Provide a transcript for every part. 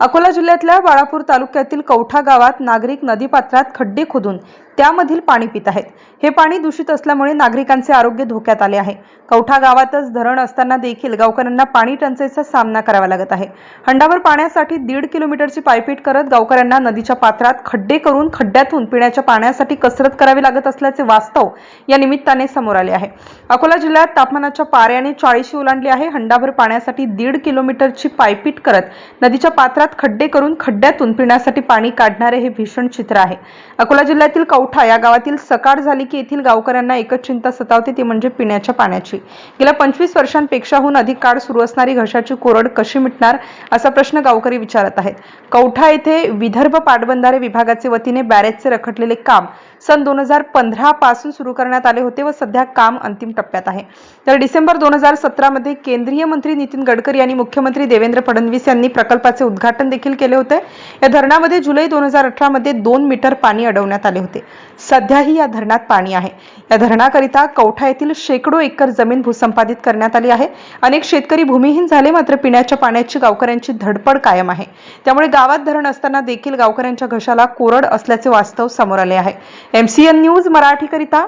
अकोला जिल्ह्यातल्या बाळापूर तालुक्यातील कवठा गावात नागरिक नदीपात्रात खड्डे खोदून त्यामधील पाणी पित आहेत. हे पाणी दूषित असल्यामुळे नागरिकांचे आरोग्य धोक्यात आले आहे. कवठा गावातच धरण असताना देखील गावकऱ्यांना पाणी टंचाईचा सामना करावा लागत आहे. हंडावर पाण्यासाठी दीड किलोमीटरची पायपीट करत गावकऱ्यांना नदीच्या पात्रात खड्डे करून खड्ड्यातून पिण्याच्या पाण्यासाठी कसरत करावी लागत असल्याचे वास्तव या निमित्ताने समोर आले आहे. अकोला जिल्ह्यात तापमानाच्या पाऱ्याने चाळीशी ओलांडली आहे. हंडाभर पाण्यासाठी दीड किलोमीटरची पायपीट करत नदीच्या पात्रात शहरात खड्डे करून खड्ड्यातून पिण्यासाठी पाणी काढणारे हे भीषण चित्र आहे. अकोला जिल्ह्यातील कौठा या गावातील सकाळ झाली की येथील गावकऱ्यांना एकच चिंता सतावते ती म्हणजे पिण्याच्या पाण्याची. गेल्या पंचवीस वर्षांपेक्षाहून अधिक काळ सुरू असणारी घशाची कोरड कशी मिटणार असा प्रश्न गावकरी विचारत आहेत. कौठा येथे विदर्भ पाटबंधारे विभागाचे वतीने बॅरेजचे रखडलेले काम सन दोन हजार पंधरा पासून सुरू करण्यात आले होते व सध्या काम अंतिम टप्प्यात आहे. तर डिसेंबर दोन हजार सतरामध्ये केंद्रीय मंत्री नितीन गडकरी आणि मुख्यमंत्री देवेंद्र फडणवीस यांनी प्रकल्पाचे उद्घाटन देखील केले होते. या धरणामध्ये जुलै दोन हजार अठरा मध्ये दोन मीटर पाणी अडवण्यात आले होते. सध्याही या धरणात पाणी आहे. या धरणाकरिता कवठा येथील शेकडो एकर जमीन भूसंपादित करण्यात आली आहे. अनेक शेतकरी भूमिहीन झाले मात्र पिण्याच्या पाण्याची गावकऱ्यांची धडपड कायम आहे. त्यामुळे गावात धरण असताना देखील गावकऱ्यांच्या घशाला कोरड असल्याचे वास्तव समोर आले आहे. एमसीएन न्यूज मराठीकरिता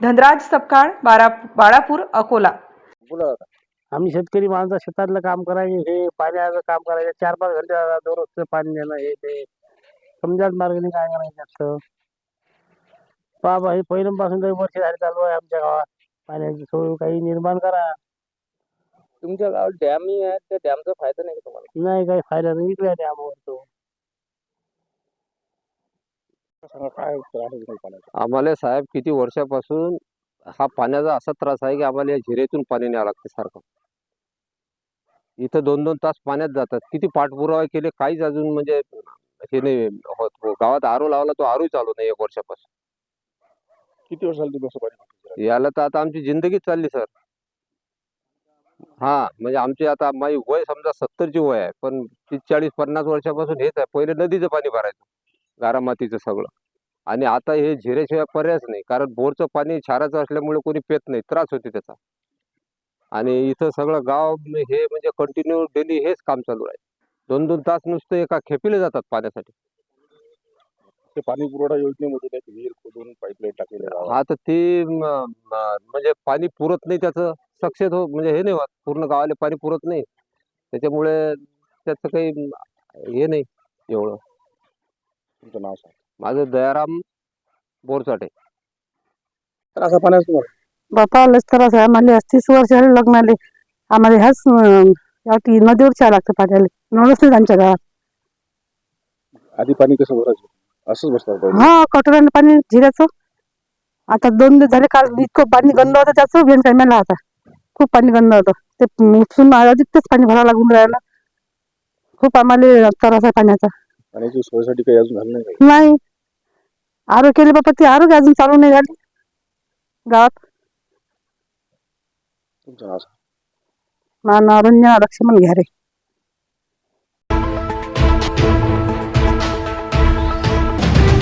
धनराज सपकाळ बारा बाळापूर अकोला. बोला आम्ही शेतकरी माणसं शेतातलं काम करायचे हे पाण्याचं काम करायचं चार पाच घंटे दररोजचं पाणी देणं हे ते. समजाच मार्ग नाही काय करायचं असतं बाबा हे पहिल्यापासून काही वर्ष झाले चालू आहे आमच्या गावात. पाण्याची सोय काही निर्माण करा. तुमच्या गावात डॅम आहे त्या डॅमचा फायदा नाही का तुम्हाला? नाही काही फायदा नाही. इकडे डॅमवर तो सांगा काय त्रास आहे तुम्हाला पाण्याचा आम्हाला साहेब किती वर्षापासून हा पाण्याचा असा त्रास आहे की आम्हाला या झिरेतून पाणी न्यावं लागते सारखं. इथं दोन दोन तास पाण्यात जातात. किती पाठपुरावा केले काहीच अजून म्हणजे हे नाही होत. गावात आरो लावला तो आरोही चालू नाही एक वर्षापासून. किती वर्ष झाली तुम्ही असं पाणी वापरत याला तर आता आमची जिंदगीच चालली सर. हा म्हणजे आमची आता माझी वय समजा सत्तरची वय आहे पण तीस चाळीस पन्नास वर्षापासून हेच आहे. पहिले नदीचं पाणी भरायचं गारा मातीचं सगळं. आणि आता हे झिरेशिवाय पर्यायच नाही कारण बोरचं पाणी क्षाराचं असल्यामुळे कोणी पेत नाही त्रास होते त्याचा. आणि इथं सगळं गाव म- हे म्हणजे कंटिन्यू डेली हेच काम चालू आहे दोन दोन तास नुसतं एका खेपीला जातात पाण्यासाठी. ते पाणी पुरवठा योजनेमध्ये काही विहीर खोदून पाईपलाईन टाकलेले गावात आता ते म- म- म्हणजे पाणी पुरत नाही त्याचं. सक्सेस हो म्हणजे हे नाही होत. पूर्ण गावाला पाणी पुरत नाही. त्याच्यामुळे त्याचं काही हे नाही एवढं. तुमचं नाव सांग. माझं दयाराम बोरचाटे तर असा तुम्हाला त्रास आहे आम्हाला तीस वर्ष झाले लग्नाले आम्हाला ह्याच यावरती नदीवर चहा लागतं पाण्याला. नळच नाही आमच्या गावात. आधी पाणी कसं भरायचं? असंच बसतात हा कटोऱ्यानं पाणी झिऱ्याचं आता दोन दिवस झाले काल इतकं पाणी गंद होतं त्याचं वेण टायमाला आता. खूप पाणी गंद होतं. ते उपसून अधिक तेच पाणी भरावं लागून राहिलं. खूप आम्हाला त्रास आहे पाण्याचा. पाण्याची सोयीसाठी काही अजून झालं नाही आरोग्य केले बाबा ते आरोग्य अजून चालू नाही झाले. गावात तुमचं नाव सांग. नाव अरण्य लक्ष्मण घ्यारे.